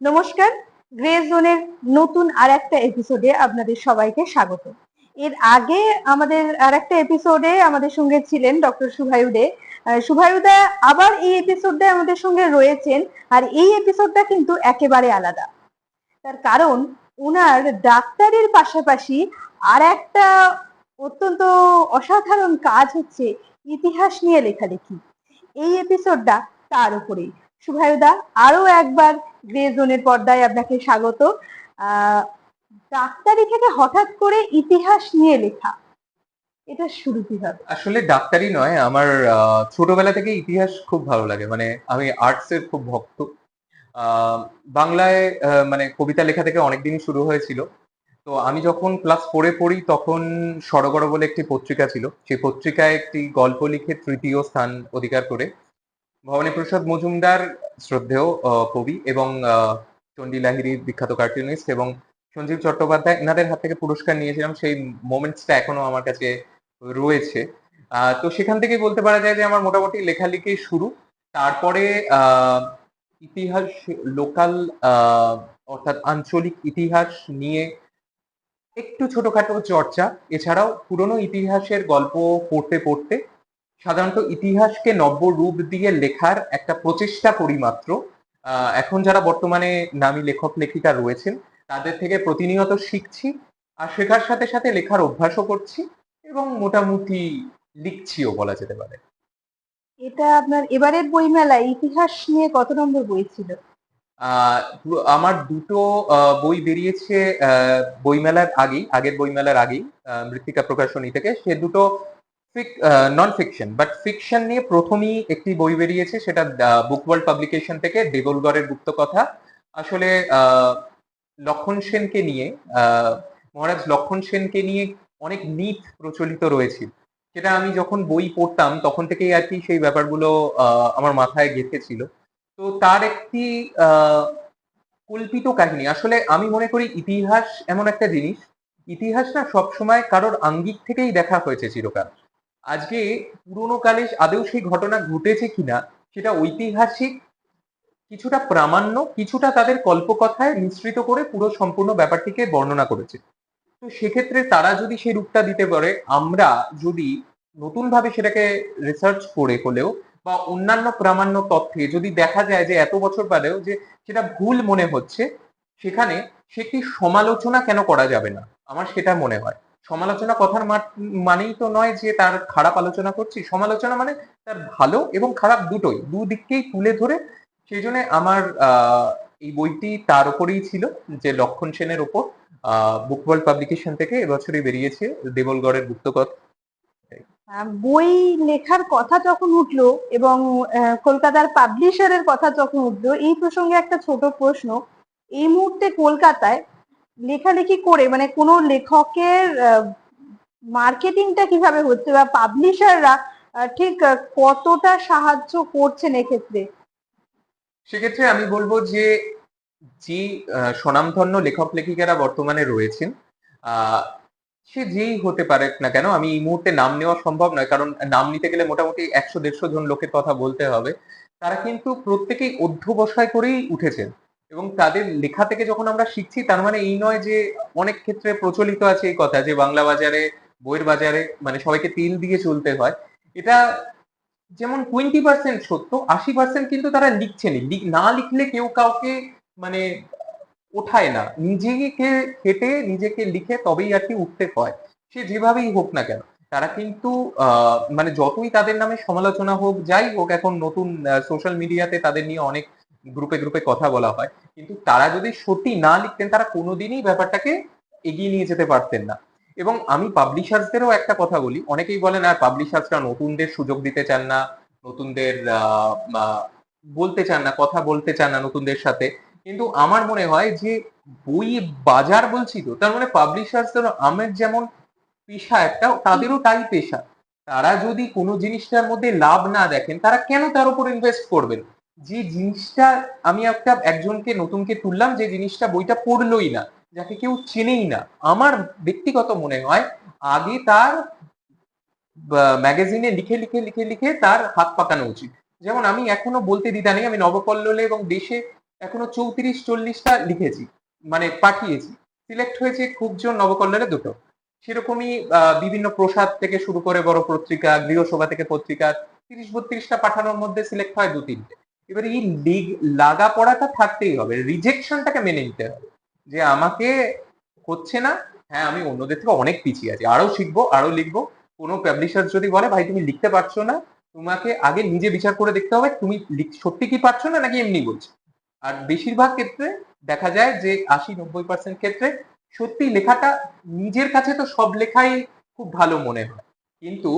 নমস্কার গ্রে জোনের নতুন আর একটা এপিসোডে আপনাদের সবাইকে স্বাগত। এর আগে আমাদের আর একটা এপিসোডে আমাদের সঙ্গে ছিলেন ডক্টর সুভায়ুদে আহ, সুভায়ুদা আবার এই এপিসোডে আমাদের সঙ্গে রয়েছেন আর এই এপিসোডটা কিন্তু একেবারে আলাদা। তার কারণ ওনার ডাক্তারের পাশাপাশি আর একটা অত্যন্ত অসাধারণ কাজ হচ্ছে ইতিহাস নিয়ে লেখালেখি। এই এপিসোডটা তার উপরেই। সুভায়ুদা আরও একবার গ্রে জোনের পর্দায় আপনাকে স্বাগত। ডাক্তারি থেকে হঠাৎ করে ইতিহাস নিয়ে লেখা, এটা শুরু কীভাবে? আসলে ডাক্তারি নয়, আমার ছোটবেলা থেকে ইতিহাস খুব ভালো লাগে। মানে আমি আর্টস এর খুব ভক্ত। বাংলায় মানে কবিতা লেখা থেকে অনেকদিনই শুরু হয়েছিল। তো আমি যখন ক্লাস ফোরে পড়ি, তখন সরগর বলে একটি পত্রিকা ছিল। সেই পত্রিকায় একটি গল্প লিখে তৃতীয় স্থান অধিকার করে ভবানী প্রসাদ মজুমদার শ্রদ্ধেয় কবি এবং চণ্ডী লাহিড়ী বিখ্যাত কার্টুনিস্ট এবং সঞ্জীব চট্টোপাধ্যায়, এনাদের হাত থেকে পুরস্কার নিয়েছিলাম। সেই মোমেন্টসটা এখনও আমার কাছে রয়েছে। তো সেখান থেকে বলতে পারা যায় যে আমার মোটামুটি লেখালেখি শুরু। তারপরে ইতিহাস, লোকাল অর্থাৎ আঞ্চলিক ইতিহাস নিয়ে একটু ছোটখাটো চর্চা। এছাড়াও পুরনো ইতিহাসের গল্প পড়তে পড়তে সাধারণত ইতিহাসকে নব্য রূপ দিয়ে লেখার একটা প্রচেষ্টা করি মাত্র। এখন যারা বর্তমানে নামী লেখক লেখিকা রয়েছেন তাদের থেকে প্রতিনিয়ত শিখছি আর শেখার সাথে সাথে লেখার অভ্যাসও করছি এবং মোটামুটি লিখছিও বলা যেতে পারে। এটা আপনার এবারের বইমেলায় ইতিহাস নিয়ে কত নম্বর বই ছিল? আহ, আমার দুটো আহ, বই বেরিয়েছে আহ, বইমেলার আগেই আগের বইমেলার আগেই মৃত্তিকা প্রকাশনী থেকে। সে দুটো নন ফিকশন বাট ফিকশন নিয়ে প্রথমেই একটি বই বেরিয়েছে, সেটা বুক ওয়ার্ল্ড পাবলিকেশন থেকে দেবলগড়ের গুপ্ত কথা আসলে লক্ষণ সেনকে নিয়ে মহারাজ লক্ষণ সেনকে নিয়ে অনেক মিথ প্রচলিত রয়েছে। সেটা আমি যখন বই পড়তাম, তখন থেকেই আর কি সেই ব্যাপারগুলো আমার মাথায় গেঁথেছিল। তো তার একটি কল্পিত কাহিনী। আসলে আমি মনে করি ইতিহাস এমন একটা জিনিস ইতিহাস না সবসময় কারোর আঙ্গিক থেকেই দেখা হয়েছে চিরকাল। আজকে পুরোনো কালে আদৌ সেই ঘটনা ঘটেছে কিনা, সেটা ঐতিহাসিক, কিছুটা প্রামাণ্য, কিছুটা তাদের কল্পকথায় মিশ্রিত করে পুরো সম্পূর্ণ ব্যাপারটিকে বর্ণনা করেছে। তো সেক্ষেত্রে তারা যদি সেই রূপটা দিতে পারে, আমরা যদি নতুন ভাবে সেটাকে রিসার্চ করে হলেও বা অন্যান্য প্রামাণ্য তথ্যে যদি দেখা যায় যে এত বছর বাদেও যে সেটা ভুল মনে হচ্ছে, সেখানে সেটি সমালোচনা কেন করা যাবে না? আমার সেটা মনে হয়। সমালোচনা কথার মানেই তো নয় যে তার খারাপ আলোচনা করছি। সমালোচনা মানে তার ভালো এবং খারাপ দুটোই দুদিককেই তুলে ধরে। সেই জন্য আমার এই বইটি তার উপরেই ছিল, যে লক্ষণ সেনের ওপর। বুক ওয়ার্ল্ড পাবলিকেশন থেকে এবছরই বেরিয়েছে দেবলগড়ের গুপ্তকথা। বই লেখার কথা যখন উঠল এবং কলকাতার পাবলিশারের কথা যখন উঠল, এই প্রসঙ্গে একটা ছোট প্রশ্ন। এই মুহূর্তে কলকাতায় লেখালেখি করে মানে কোনো লেখকের মার্কেটিংটা কীভাবে হচ্ছে বা পাবলিশাররা ঠিক কতটা সাহায্য করছেন এক্ষেত্রে? সেক্ষেত্রে আমি বলব যে যে স্বনামধন্য লেখক লেখিকারা বর্তমানে রয়েছেন সে যেই হতে পারে না কেন, আমি এই মুহূর্তে নাম নেওয়া সম্ভব নয়, কারণ নাম নিতে গেলে মোটামুটি একশো দেড়শো জন লোকের কথা বলতে হবে, তারা কিন্তু প্রত্যেকেই অধ্যবসায় করেই উঠেছেন। এবং তাদের লেখা থেকে যখন আমরা শিখছি, তার মানে এই নয় যে অনেক ক্ষেত্রে প্রচলিত আছে এই কথা যে বাংলা বাজারে, বইয়ের বাজারে মানে সবাইকে তিল দিয়ে চলতে হয়। এটা যেমন টোয়েন্টি পার্সেন্ট সত্য, আশি পার্সেন্ট কিন্তু তারা লিখছেনই লিখ- না লিখলে কেউ কাউকে মানে ওঠায় না। নিজেকে হেঁটে নিজেকে লিখে তবেই আর কি উঠতে হয়। সে যেভাবেই হোক না কেন, তারা কিন্তু মানে যতই তাদের নামে সমালোচনা হোক, যাই হোক, এখন নতুন সোশ্যাল মিডিয়াতে তাদের নিয়ে অনেক গ্রুপে গ্রুপে কথা বলা হয়। কিন্তু তারা যদি সত্যি না লিখতেন, তারা কোনোদিনই ব্যাপারটাকে এগিয়ে নিয়ে যেতে পারতেন না। এবং আমি পাবলিশার্সদেরও একটা কথা বলি, অনেকেই বলেন, আর পাবলিশার্সরা নতুনদের সুযোগ দিতে চান না, নতুনদের বলতে চান না, কথা বলতে চান না নতুনদের সাথে। কিন্তু আমার মনে হয় যে বই বাজার বলছি তো, তার মানে পাবলিশার্সদের আমের যেমন পেশা একটা, তাদেরও তাই পেশা। তারা যদি কোনো জিনিসটার মধ্যে লাভ না দেখেন, তারা কেন তার উপর ইনভেস্ট করবেন? যে জিনিসটা আমি একটা একজনকে নতুনকে তুললাম, যে জিনিসটা বইটা পড়লোই না, যাকে কেউ চেনেই না। আমার ব্যক্তিগত মনে হয়, আগে তার ম্যাগাজিনে লিখে লিখে লিখে লিখে তার হাত পাকানো উচিত। যেমন আমি এখনও বলতে দ্বিধা নেই, আমি নবকল্লোলে এবং দেশে এখনও চৌত্রিশ, চল্লিশটা লিখেছি মানে পাঠিয়েছি। সিলেক্ট হয়েছে খুব জোর নবকল্যাণে দুটো। সেরকমই বিভিন্ন প্রসাদ থেকে শুরু করে বড় পত্রিকা, গৃহসভা থেকে পত্রিকা, তিরিশ, বত্রিশটা পাঠানোর মধ্যে সিলেক্ট হয় দু তিনটে এবার এই লিগ লাগা পড়াটা থাকতেই হবে। রিজেকশনটাকে মেনে নিতে হবে। যে আমাকে হচ্ছে না হ্যাঁ আমি অন্যদের থেকে অনেক পিছিয়ে আছি। আরও শিখব, আরও লিখব। কোনো পাবলিশার যদি বলে, ভাই, তুমি লিখতে পারছ না, তোমাকে আগে নিজে বিচার করে দেখতে হবে, তুমি সত্যি কি পারছ না, নাকি এমনি বলছো? আর বেশিরভাগ ক্ষেত্রে দেখা যায় যে আশি, নব্বই পার্সেন্ট ক্ষেত্রে সত্যি লেখাটা নিজের কাছে তো সব লেখাই খুব ভালো মনে হয়। কিন্তু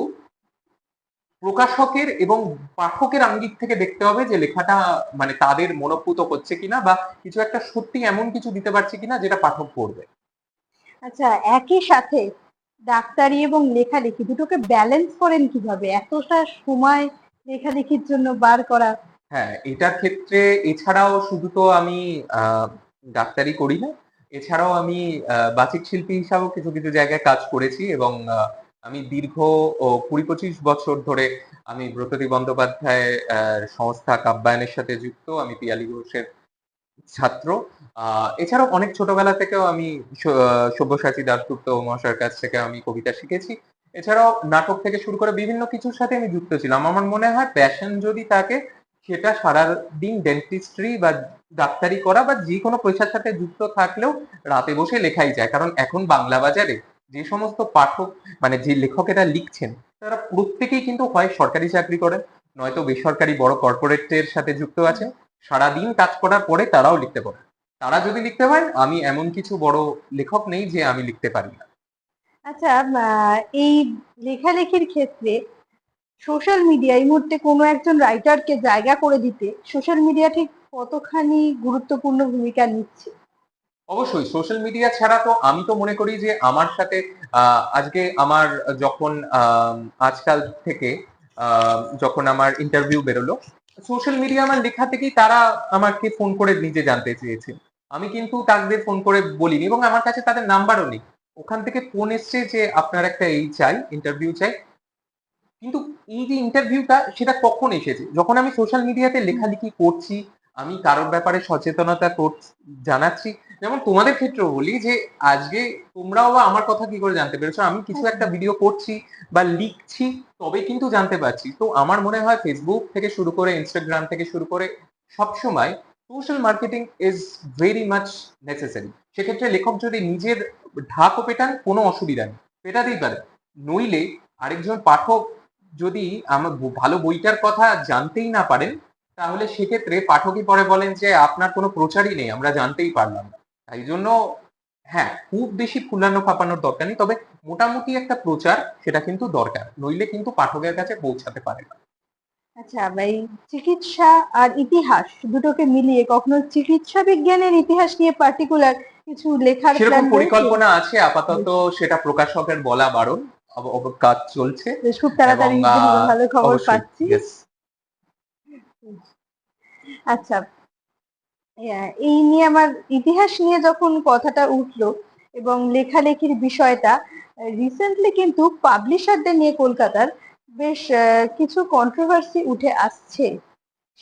প্রকাশকের এবং পাঠকের আঙ্গিক থেকে দেখতে হবে যে লেখাটা মানে তাদের মনোপুত হচ্ছে কিনা বা কিছু একটা সত্যি এমন কিছু দিতে পারছে কিনা যেটা পাঠক পড়বে। আচ্ছা একই সাথে ডাক্তারি এবং লেখালেখি দুটোকে ব্যালেন্স করেন কীভাবে? এতটা সময় লেখালেখির জন্য বার করা। হ্যাঁ এটার ক্ষেত্রে এছাড়াও শুধু তো আমি আহ, ডাক্তারি করি না এছাড়াও আমি বাচিক শিল্পী হিসাবেও কিছু কিছু জায়গায় কাজ করেছি এবং আমি দীর্ঘ ও কুড়ি পঁচিশ বছর ধরে আমি ব্রততী বন্দ্যোপাধ্যায় সংস্থা কাব্যায়নের সাথে যুক্ত। আমি পিয়ালি ঘোষের ছাত্র। এছাড়াও অনেক ছোটবেলা থেকেও আমি সব্যসাচী দাশগুপ্ত মহাশয়ের কাছ থেকে আমি কবিতা শিখেছি। এছাড়াও নাটক থেকে শুরু করে বিভিন্ন কিছুর সাথে আমি যুক্ত ছিলাম। আমার মনে হয় প্যাশন যদি থাকে, সেটা সারাদিন ডেন্টিস্ট্রি বা ডাক্তারি করা বা যে কোনো পেশার সাথে যুক্ত থাকলেও রাতে বসে লেখাই যায়। কারণ এখন বাংলা বাজারে যে সমস্ত পাঠক মানে যে লেখকেরা লিখছেন, তারা প্রত্যেকেই কিন্তু হয় সরকারি চাকরি করেন, নয়তো বেসরকারি বড় কর্পোরেটের সাথে যুক্ত আছেন, সারাদিন কাজ করার পরে তারাও লিখতে পারে। তারা যদি লিখতে পারেন, আমি এমন কিছু বড় লেখক নেই যে আমি লিখতে পারি না। আচ্ছা এই লেখালেখির ক্ষেত্রে সোশ্যাল মিডিয়া, এই মুহূর্তে কোনো একজন রাইটারকে জায়গা করে দিতে, সোশ্যাল মিডিয়া ঠিক কতখানি গুরুত্বপূর্ণ ভূমিকা নিচ্ছে? অবশ্যই সোশ্যাল মিডিয়া ছাড়া তো আমি তো মনে করি যে আমার সাথে আজকে আমার যখন আজকাল থেকে যখন আমার ইন্টারভিউ বেরোলো সোশ্যাল মিডিয়া আমার লেখা থেকেই তারা আমাকে ফোন করে নিজে জানতে চেয়েছে। আমি কিন্তু তাদের ফোন করে বলিনি এবং আমার কাছে তাদের নাম্বারও নেই। ওখান থেকে ফোন এসছে যে আপনার একটা এই চাই ইন্টারভিউ চাই। কিন্তু এই যে ইন্টারভিউটা সেটা কখন এসেছে? যখন আমি সোশ্যাল মিডিয়াতে লেখালেখি করছি, আমি কারোর ব্যাপারে সচেতনতা জানাচ্ছি যেমন তোমাদের ক্ষেত্রেও বলি যে আজকে তোমরাও বা আমার কথা কি করে জানতে পেরেছ? আমি কিছু একটা ভিডিও করছি বা লিখছি তবে কিন্তু জানতে পারছি। তো আমার মনে হয় ফেসবুক থেকে শুরু করে ইনস্টাগ্রাম থেকে শুরু করে সবসময় social marketing is very much necessary সেক্ষেত্রে লেখক যদি নিজের ঢাকও পেটান কোনো অসুবিধা নেই। পেটাতেই পারে। নইলে আরেকজন পাঠক যদি আমার ভালো বইটার কথা জানতেই না পারেন তাহলে সেক্ষেত্রে পাঠকই পরে বলেন যে আপনার কোনো প্রচারই নেই আমরা জানতেই পারলাম না। তাই জন্য হ্যাঁ খুব বেশি ফুলানো ফাপানোর দরকার নেই তবে মোটামুটি একটা প্রচার সেটা কিন্তু দরকার নইলে কিন্তু পাঠকের কাছে পৌঁছাতে পারে না। আচ্ছা এই চিকিৎসা আর ইতিহাস দুটোকে মিলিয়ে কখনো চিকিৎসা বিজ্ঞানের ইতিহাস নিয়ে পার্টিকুলার কিছু লেখার সেরকম পরিকল্পনা আছে আপাতত সেটা প্রকাশকের বলা বারণ কাজ চলছে। খুব তাড়াতাড়ি ভালো- খবর পাচ্ছি। আচ্ছা এই নিয়ে আমার ইতিহাস নিয়ে যখন কথাটা উঠল এবং লেখালেখির বিষয়টা রিসেন্টলি কিন্তু পাবলিশারদের নিয়ে কলকাতার বেশ কিছু কন্ট্রোভার্সি উঠে আসছে।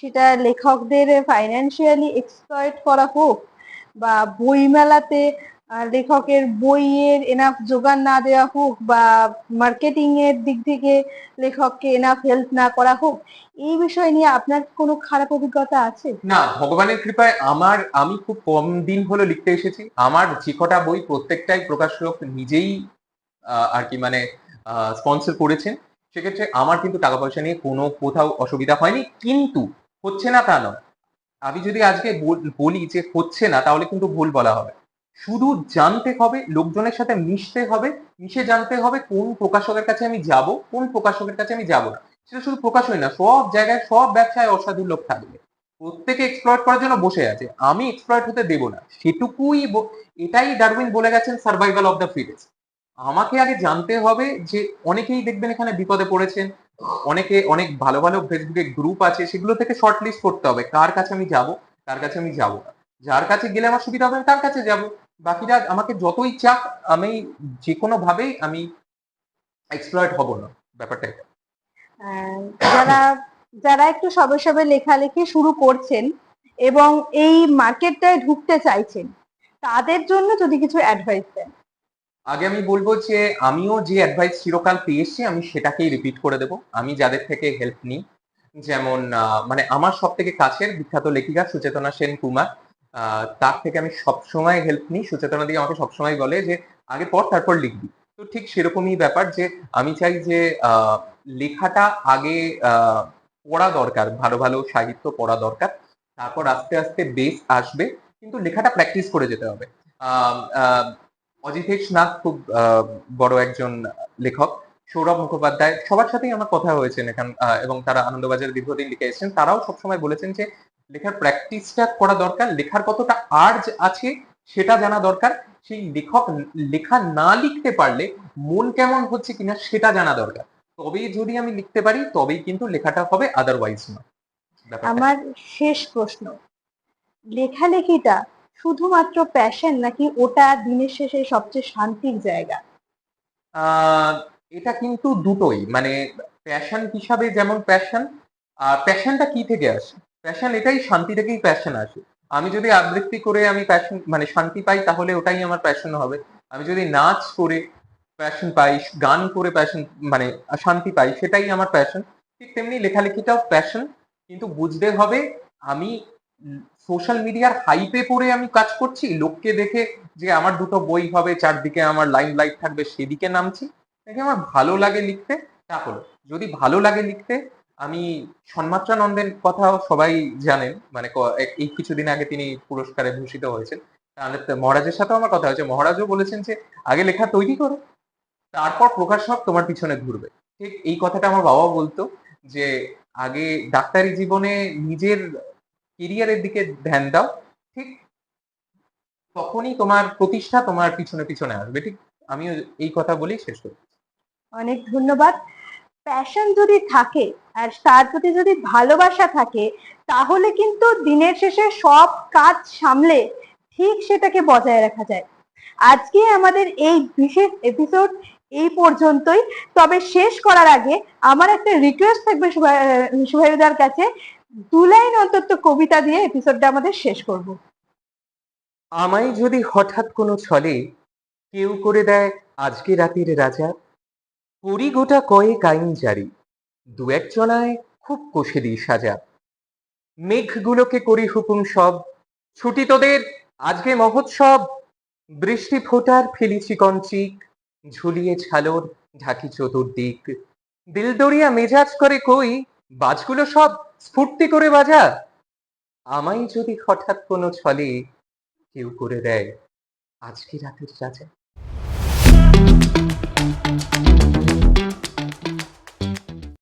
সেটা লেখকদের ফাইন্যান্সিয়ালি এক্সপ্লয়েট করা হোক বা বইমেলাতে লেখকের বইয়ের এনাফ যোগান না দেওয়া হোক বা মার্কেটিং এর দিক থেকে লেখককে এনাফ হেল্প না করা হোক, এই বিষয় নিয়ে আপনার কোনো খারাপ অভিজ্ঞতা আছে? না, ভগবানের কৃপায় আমার, আমি খুব কম দিন হলো লিখতে এসেছি। আমার যে কটা বই প্রত্যেকটাই প্রকাশক নিজেই আর কি মানে স্পন্সর করেছেন, সেক্ষেত্রে আমার কিন্তু টাকা পয়সা নিয়ে কোনো কোথাও অসুবিধা হয়নি। কিন্তু হচ্ছে না তা নয়। আমি যদি আজকে বল- বলি যে হচ্ছে না, তাহলে কিন্তু ভুল বলা হবে। শুধু জানতে হবে, লোকজনের সাথে মিশতে হবে, মিশে জানতে হবে কোন প্রকাশকের কাছে আমি যাব, কোন প্রকাশকের কাছে আমি যাব না। সেটা শুধু প্রকাশই না, সব জায়গায়, সব ব্যবসায় অসাধু লোক থাকবে। প্রত্যেকে এক্সপ্লয়েট করার জন্য বসে আছে। আমি এক্সপ্লয়েট হতে দেব না। সেটুকুই এটাই ডারউইন বলে গেছেন সার্ভাইভাল অফ দ্য ফিটেস্ট আমাকে আগে জানতে হবে যে অনেকেই দেখবেন এখানে বিপদে পড়েছেন, অনেকে অনেক ভালো ভালো ফেসবুকে গ্রুপ আছে, সেগুলো থেকে শর্ট লিস্ট করতে হবে। কার কাছে আমি যাব, কার কাছে আমি যাব না। যার কাছে গেলে আমার সুবিধা হবে তার কাছে যাব। বাকিরা আমাকে যতই চাপ আমি যে কোনো ভাবেই আমি এক্সপ্লয়েট হব না ব্যাপারটা যারা যারা একটু সবে সবে লেখালেখি শুরু করছেন এবং এই মার্কেটটায় ঢুকতে চাইছেন তাদের জন্য যদি কিছু অ্যাডভাইস দেন। আগে আমি বলব যে আমিও যে অ্যাডভাইস চিরকাল পেয়েছি আমি সেটাকেই রিপিট করে দেব। আমি যাদের থেকে হেল্প নিই যেমন মানে আমার সব থেকে কাছের বিখ্যাত লেখিকা সুচেতনা সেন কুমার তার থেকে আমি সবসময় হেল্প নিই। সুচেতনা দিয়ে আমাকে সবসময় বলে যে, আগে পর তারপর লিখবি। তো ঠিক সেরকমই ব্যাপার যে, আমি চাই যে লেখাটা আগে পড়া দরকার, ভালো ভালো সাহিত্য পড়া দরকার। তারপর আস্তে আস্তে বেস আসবে। কিন্তু লেখাটা প্র্যাকটিস করে যেতে হবে। অজিতেশ নাথ খুব বড় একজন লেখক। সৌরভ মুখোপাধ্যায়, সবার সাথেই আমার কথা হয়েছে। এখান এবং তারা আনন্দবাজার দীর্ঘদিন লিখে এসেছেন। তারাও সবসময় বলেছেন যে লেখার প্র্যাকটিসটা করা দরকার লেখার কতটা আর্জ আছে সেটা জানা দরকার সেই লেখক লেখা না লিখতে পারলে মন কেমন হচ্ছে কিনা সেটা জানা দরকার। তবেই যদি আমি লিখতে পারি তবেই কিন্তু লেখাটা হবে আদারওয়াইজ না আমার শেষ প্রশ্ন। লেখালেখিটা শুধুমাত্র প্যাশন নাকি ওটা দিনের শেষে সবচেয়ে শান্তির জায়গা? আহ, এটা কিন্তু দুটোই। মানে প্যাশন হিসাবে যেমন প্যাশন আর প্যাশনটা কি থেকে আসে? প্যাশন এটাই, শান্তি থেকেই প্যাশন আসে। আমি যদি আবৃত্তি করে আমি প্যাশন মানে শান্তি পাই, তাহলে ওটাই আমার প্যাশন হবে। আমি যদি নাচ করে প্যাশন পাই, গান করে প্যাশন মানে শান্তি পাই, সেটাই আমার প্যাশন ঠিক তেমনি লেখালেখিটাও প্যাশন কিন্তু বুঝতে হবে আমি সোশ্যাল মিডিয়ার হাইপে পড়ে আমি কাজ করছি, লোককে দেখে যে আমার দুটো বই হবে, চারদিকে আমার লাইন লাইট থাকবে, সেদিকে নামছি। নাকি আমার ভালো লাগে লিখতে, তা হলো। যদি ভালো লাগে লিখতে আমি সন্মাত্রা নন্দের কথাও সবাই জানেন মানে এই কিছুদিন আগে তিনি পুরস্কারে ভূষিত হয়েছেন। তাহলে মহারাজের সাথেও আমার কথা হয়েছে। মহারাজও বলেছেন যে, আগে লেখা তৈরি করো, তারপর প্রকাশক তোমার পিছনে ঘুরবে। ঠিক এই কথাটা আমার বাবা বলতো, যে আগে ডাক্তারি জীবনে নিজের কেরিয়ারের দিকে ধ্যান দাও, ঠিক তখনই তোমার প্রতিষ্ঠা তোমার পিছনে পিছনে আসবে। ঠিক আমিও এই কথা বলেই শেষ করি অনেক ধন্যবাদ। প্যাশন যদি থাকে আর তার প্রতি যদি ভালোবাসা থাকে, তাহলে কিন্তু দিনের শেষে সব কাজ সামলে ঠিক সেটাকে বজায় রাখা যায়। আজকে আমাদের এই বিশেষ এপিসোড এই পর্যন্তই। তবে শেষ করার আগে আমার একটা রিকোয়েস্ট থাকবে সুভাইদার কাছে। দু লাইন অন্তত কবিতা দিয়ে এপিসোডটা আমাদের শেষ করব। আমায় যদি হঠাৎ কোনো ছলে কেউ করে দেয় আজকে রাতের রাজা করি গোটা কয়েক আইনচারি দু এক জনায় খুব কষে দিই সাজা। মেঘগুলোকে করি হুকুম সব। ছুটি তোদের, আজকে মহোৎসব। বৃষ্টি ফোটার ফেলি চিকন চিক ঝুলিয়ে ছালোর ঢাকি চতুর্দিক। দিলদরিয়া মেজাজ করে কই, বাজগুলো সব স্ফূর্তি করে বাজা। আমাই যদি হঠাৎ কোনো ছলে কেউ করে দেয়, আজকে রাতের সাজা।